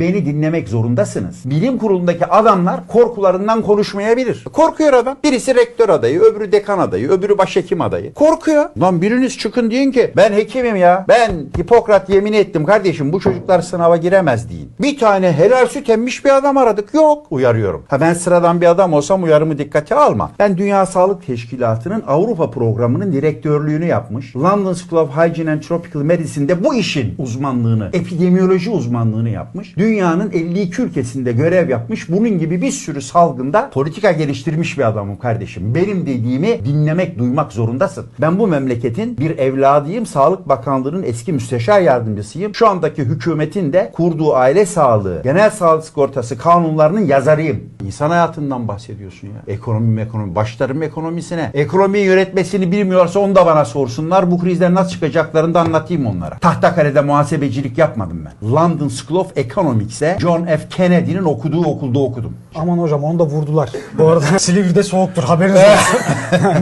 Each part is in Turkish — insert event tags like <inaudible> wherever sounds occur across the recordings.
Beni dinlemek zorundasınız. Bilim kurulundaki adamlar korkularından konuşmayabilir. Korkuyor adam. Birisi rektör adayı, öbürü dekan adayı, öbürü başhekim adayı. Korkuyor. Lan biriniz çıkın deyin ki ben hekimim ya. Ben Hipokrat yemin ettim kardeşim bu çocuklar sınava giremez deyin. Bir tane helal süt emmiş bir adam aradık. Yok. Uyarıyorum. Ha ben sıradan bir adam olsam uyarımı dikkate alma. Ben Dünya Sağlık Teşkilatı'nın Avrupa programının direktörlüğünü yapmış. London School of Hygiene and Tropical Medicine'de bu işin uzmanlığını, epidemiyoloji uzmanlığını yapmış. Dünyanın 52 ülkesinde görev yapmış. Bunun gibi bir sürü salgında politika geliştirmiş bir adamım kardeşim. Benim dediğimi dinlemek, duymak zorundasın. Ben bu memleketin bir evladıyım. Sağlık Bakanlığı'nın eski müsteşar yardımcısıyım. Şu andaki hükümetin de kurduğu aile sağlığı, genel sağlık sigortası kanunlarının yazarıyım. İnsan hayatından bahsediyorsun ya. Ekonomi ekonomi. Başlarım ekonomisine. Ekonomiyi yönetmesini bilmiyorsa onu da bana sorsunlar. Bu krizden nasıl çıkacaklarını da anlatayım onlara. Tahtakale'de muhasebecilik yapmadım ben. London School of Economics'e John F. Kennedy'nin okuduğu okulda okudum. Aman hocam onu da vurdular. Bu arada <laughs> Silivri'de soğuktur haberiniz olsun.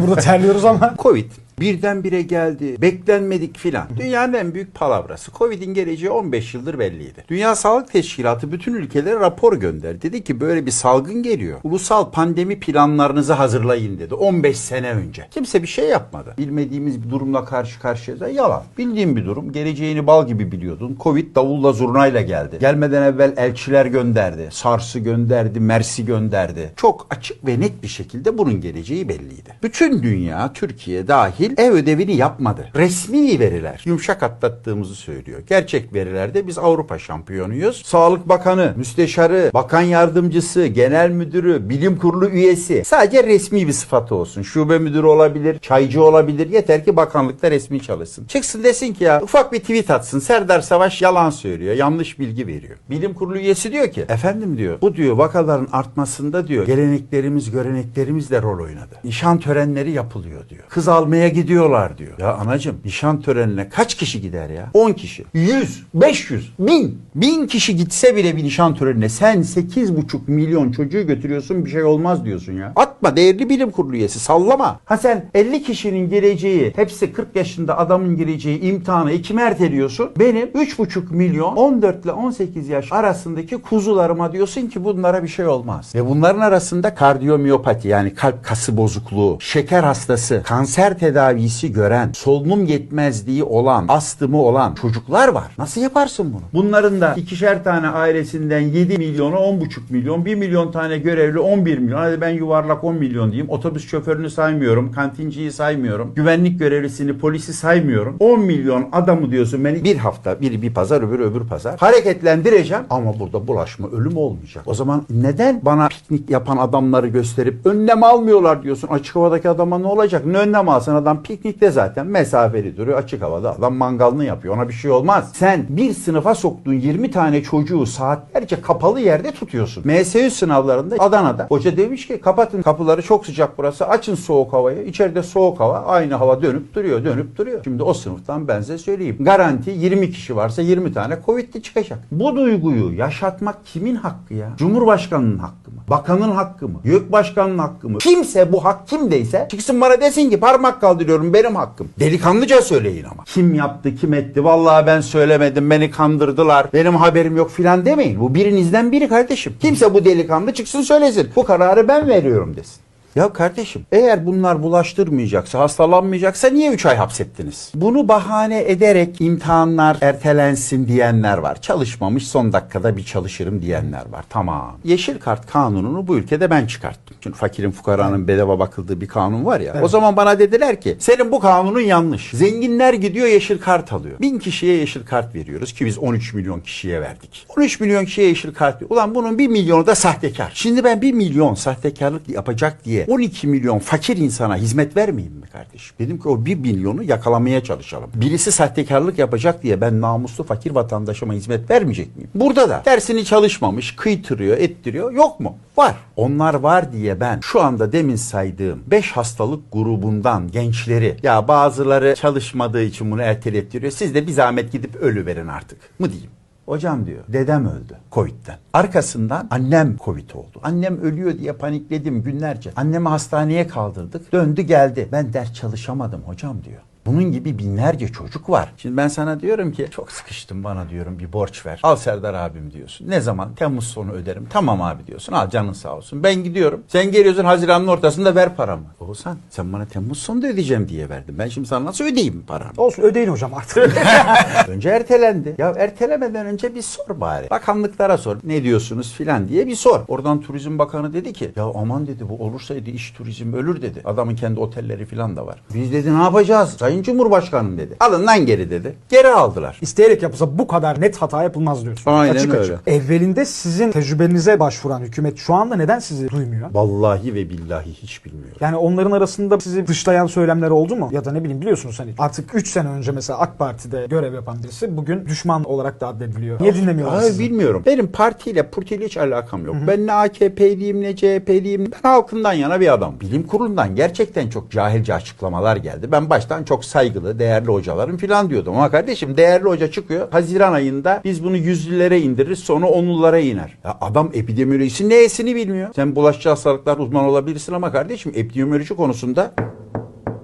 <laughs> Burada terliyoruz ama. Covid birdenbire geldi. Beklenmedik filan. Dünyanın en büyük palavrası. Covid'in geleceği 15 yıldır belliydi. Dünya Sağlık Teşkilatı bütün ülkelere rapor gönderdi. Dedi ki böyle bir salgın geliyor. Ulusal pandemi planlarınızı hazırlayın dedi. 15 sene önce. Kimse bir şey yapmadı. Bilmediğimiz bir durumla karşı karşıyayız. Yalan. Bildiğim bir durum. Geleceğini bal gibi biliyordun. Covid davulla zurnayla geldi. Gelmeden evvel elçiler gönderdi. SARS'ı gönderdi. MERS'i gönderdi. Çok açık ve net bir şekilde bunun geleceği belliydi. Bütün dünya, Türkiye dahil ev ödevini yapmadı. Resmi veriler yumuşak atlattığımızı söylüyor. Gerçek verilerde biz Avrupa şampiyonuyuz. Sağlık Bakanı, müsteşarı, bakan yardımcısı, genel müdürü, bilim kurulu üyesi sadece resmi bir sıfatı olsun. Şube müdürü olabilir, çaycı olabilir. Yeter ki bakanlıkta resmi çalışsın. Çıksın desin ki ya ufak bir tweet atsın. Serdar Savaş yalan söylüyor. Yanlış bilgi veriyor. Bilim kurulu üyesi diyor ki efendim diyor bu diyor vakaların artmasında diyor geleneklerimiz göreneklerimiz de rol oynadı. Nişan törenleri yapılıyor diyor. Kız almaya gidiyorlar diyor. Ya anacım nişan törenine kaç kişi gider ya? 10 kişi. 100, 500, 1000. 1000 kişi gitse bile bir nişan törenine sen 8,5 milyon çocuğu götürüyorsun bir şey olmaz diyorsun ya. Atma değerli bilim kurulu üyesi sallama. Ha sen 50 kişinin geleceği hepsi 40 yaşında adamın gireceği imtihanı iki erteliyorsun. Benim 3,5 milyon 14 ile 18 yaş arasındaki kuzularıma diyorsun ki bunlara bir şey olmaz. Ve bunların arasında kardiyomiyopati yani kalp kası bozukluğu, şeker hastası, kanser tedavisi gören, solunum yetmezliği olan, astımı olan çocuklar var. Nasıl yaparsın bunu? Bunların da ikişer tane ailesinden 7 milyonu 10,5 milyon, 1 milyon tane görevli 11 milyon. Hadi ben yuvarlak 10 milyon diyeyim. Otobüs şoförünü saymıyorum, kantinciyi saymıyorum, güvenlik görevlisini, polisi saymıyorum. 10 milyon adamı diyorsun beni bir hafta, biri bir pazar, öbürü öbür pazar hareketlendireceğim ama burada bulaşma, ölüm olmayacak. O zaman neden bana piknik yapan adamları gösterip önlem almıyorlar diyorsun? Açık havadaki adama ne olacak? Ne önlem alsın adam piknikte zaten mesafeli duruyor. Açık havada adam mangalını yapıyor. Ona bir şey olmaz. Sen bir sınıfa soktuğun 20 tane çocuğu saatlerce kapalı yerde tutuyorsun. MSU sınavlarında Adana'da hoca demiş ki kapatın kapıları çok sıcak burası. Açın soğuk havayı. İçeride soğuk hava aynı hava dönüp duruyor dönüp duruyor. Şimdi o sınıftan ben size söyleyeyim. Garanti 20 kişi varsa 20 tane Covid'li çıkacak. Bu duyguyu yaşatmak kimin hakkı ya? Cumhurbaşkanının hakkı mı? Bakanın hakkı mı? YÖK başkanının hakkı mı? Kimse bu hak kimdeyse çıksın bana desin ki parmak kaldırıyorum benim hakkım. Delikanlıca söyleyin ama. Kim yaptı kim etti vallahi ben söylemedim beni kandırdılar benim haberim yok filan demeyin. Bu birinizden biri kardeşim. Kimse bu delikanlı çıksın söylesin. Bu kararı ben veriyorum desin. Ya kardeşim eğer bunlar bulaştırmayacaksa, hastalanmayacaksa niye 3 ay hapsettiniz? Bunu bahane ederek imtihanlar ertelensin diyenler var. Çalışmamış son dakikada bir çalışırım diyenler var. Tamam. Yeşil kart kanununu bu ülkede ben çıkarttım. Çünkü fakirin fukaranın bedava bakıldığı bir kanun var ya. O zaman bana dediler ki senin bu kanunun yanlış. Zenginler gidiyor yeşil kart alıyor. Bin kişiye yeşil kart veriyoruz ki biz 13 milyon kişiye verdik. 13 milyon kişiye yeşil kart veriyor. Ulan bunun 1 milyonu da sahtekar. Şimdi ben 1 milyon sahtekarlık yapacak diye 12 milyon fakir insana hizmet vermeyeyim mi kardeşim? Dedim ki o 1 milyonu yakalamaya çalışalım. Birisi sahtekarlık yapacak diye ben namuslu fakir vatandaşıma hizmet vermeyecek miyim? Burada da dersini çalışmamış, kıytırıyor, ettiriyor. Yok mu? Var. Onlar var diye ben şu anda demin saydığım 5 hastalık grubundan gençleri ya bazıları çalışmadığı için bunu ertelettiriyor. Siz de bir zahmet gidip ölü verin artık mı diyeyim? Hocam diyor dedem öldü Covid'den. Arkasından annem Covid oldu. Annem ölüyor diye panikledim günlerce. Annemi hastaneye kaldırdık. Döndü geldi. Ben ders çalışamadım hocam diyor. Bunun gibi binlerce çocuk var. Şimdi ben sana diyorum ki çok sıkıştım bana diyorum bir borç ver. Al Serdar abim diyorsun. Ne zaman? Temmuz sonu öderim. Tamam abi diyorsun. Al canın sağ olsun. Ben gidiyorum. Sen geliyorsun Haziran'ın ortasında ver paramı. Oğuzhan sen bana Temmuz sonunda ödeyeceğim diye verdin. Ben şimdi sana nasıl ödeyeyim paramı? Olsun ödeyin hocam artık. <laughs> Önce ertelendi. Ya ertelemeden önce bir sor bari. Bakanlıklara sor. Ne diyorsunuz filan diye bir sor. Oradan Turizm Bakanı dedi ki ya aman dedi bu olursa dedi iş turizm ölür dedi. Adamın kendi otelleri filan da var. Biz dedi ne yapacağız? Sayın Cumhurbaşkanım dedi. Alın lan geri dedi. Geri aldılar. İsteyerek yapılsa bu kadar net hata yapılmaz diyorsun. Aynen açık öyle. Açık. Evvelinde sizin tecrübenize başvuran hükümet şu anda neden sizi duymuyor? Vallahi ve billahi hiç bilmiyorum. Yani onların arasında sizi dışlayan söylemler oldu mu? Ya da ne bileyim biliyorsunuz hani artık 3 sene önce mesela AK Parti'de görev yapan birisi bugün düşman olarak da addediliyor. Niye dinlemiyorlar Ay, sizi? bilmiyorum. Benim partiyle purtiyle hiç alakam yok. Ben ne AKP'liyim ne CHP'liyim. Ben halkından yana bir adam. Bilim kurulundan gerçekten çok cahilce açıklamalar geldi. Ben baştan çok saygılı, değerli hocalarım falan diyordum. Ama kardeşim değerli hoca çıkıyor. Haziran ayında biz bunu yüzlülere indiririz sonra onlulara iner. Ya adam epidemiolojisi neyesini bilmiyor. Sen bulaşıcı hastalıklar uzman olabilirsin ama kardeşim epidemioloji konusunda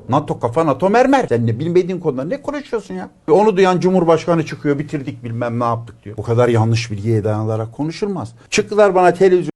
NATO kafa NATO mermer. Sen ne bilmediğin konuda ne konuşuyorsun ya? Ve Onu duyan Cumhurbaşkanı çıkıyor bitirdik bilmem ne yaptık diyor. Bu kadar yanlış bilgiye dayanarak konuşulmaz. Çıktılar bana televizyon